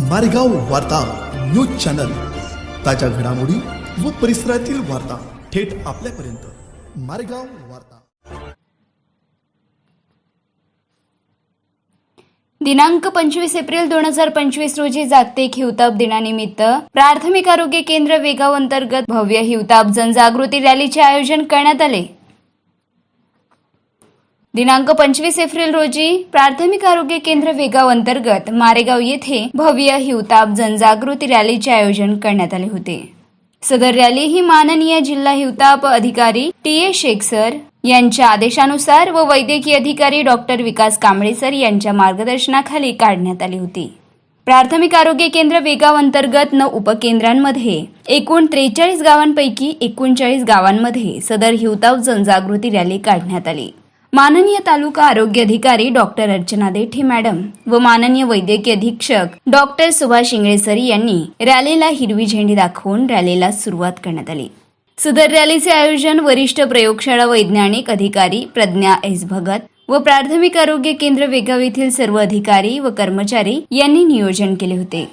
मारेगाव वार्ता news channel. ताज्या घडामोडी व परिसरातील वार्ता थेट आपल्यापर्यंत. मारेगाव वार्ता. दिनांक पंचवीस एप्रिल दोन हजार पंचवीस रोजी जागतिक हिवताप दिनानिमित्त प्राथमिक आरोग्य केंद्र वेगाव अंतर्गत भव्य हिवताप जनजागृती रॅलीचे आयोजन करण्यात आले. दिनांक पंचवीस एप्रिल रोजी प्राथमिक आरोग्य केंद्र वेगाव अंतर्गत मारेगाव येथे भव्य हिवताप जनजागृती रॅलीचे आयोजन करण्यात आले होते. सदर रॅली ही माननीय जिल्हा हिवताप अधिकारी टी ए शेख सर यांच्या आदेशानुसार व वैद्यकीय अधिकारी डॉक्टर विकास कांबळे सर यांच्या मार्गदर्शनाखाली काढण्यात आली होती. प्राथमिक आरोग्य केंद्र वेगाव अंतर्गत नऊ उपकेंद्रांमध्ये एकूण त्रेचाळीस गावांपैकी एकोणचाळीस गावांमध्ये सदर हिवताव जनजागृती रॅली काढण्यात आली. माननीय तालुका आरोग्य अधिकारी डॉक्टर अर्चना देठे मॅडम व माननीय वैद्यकीय अधीक्षक डॉक्टर सुभाष इंगळेसरी यांनी रॅलीला हिरवी झेंडी दाखवून रॅलीला सुरुवात करण्यात आली. सदर रॅलीचे आयोजन वरिष्ठ प्रयोगशाळा वैज्ञानिक अधिकारी प्रज्ञा एस भगत व प्राथमिक आरोग्य केंद्र वेगाव येथील सर्व अधिकारी व कर्मचारी यांनी नियोजन केले होते.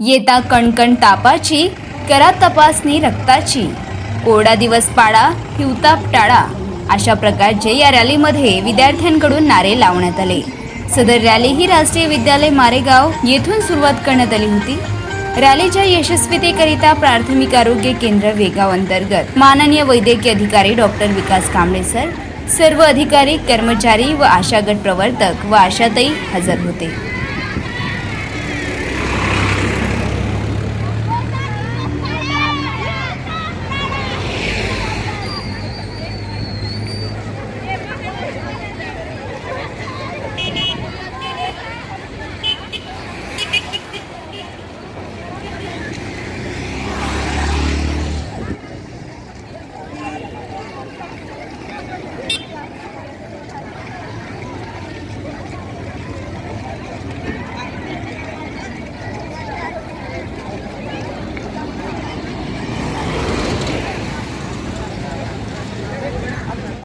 येता कणकण तापाची करा तपासणी रक्ताची कोरडा दिवस पाडा हिवताप टाळा. अशा प्रकारचे या रॅलीमध्ये विद्यार्थ्यांकडून नारे लावण्यात आले. सदर रॅली ही राष्ट्रीय विद्यालय मारेगाव येथून सुरुवात करण्यात आली होती. रॅलीच्या यशस्वीतेकरिता प्राथमिक आरोग्य केंद्र वेगाव अंतर्गत. माननीय वैद्यकीय अधिकारी डॉक्टर विकास कांबळे सर सर्व अधिकारी कर्मचारी व आशागट प्रवर्तक व आशाताई हजर होते.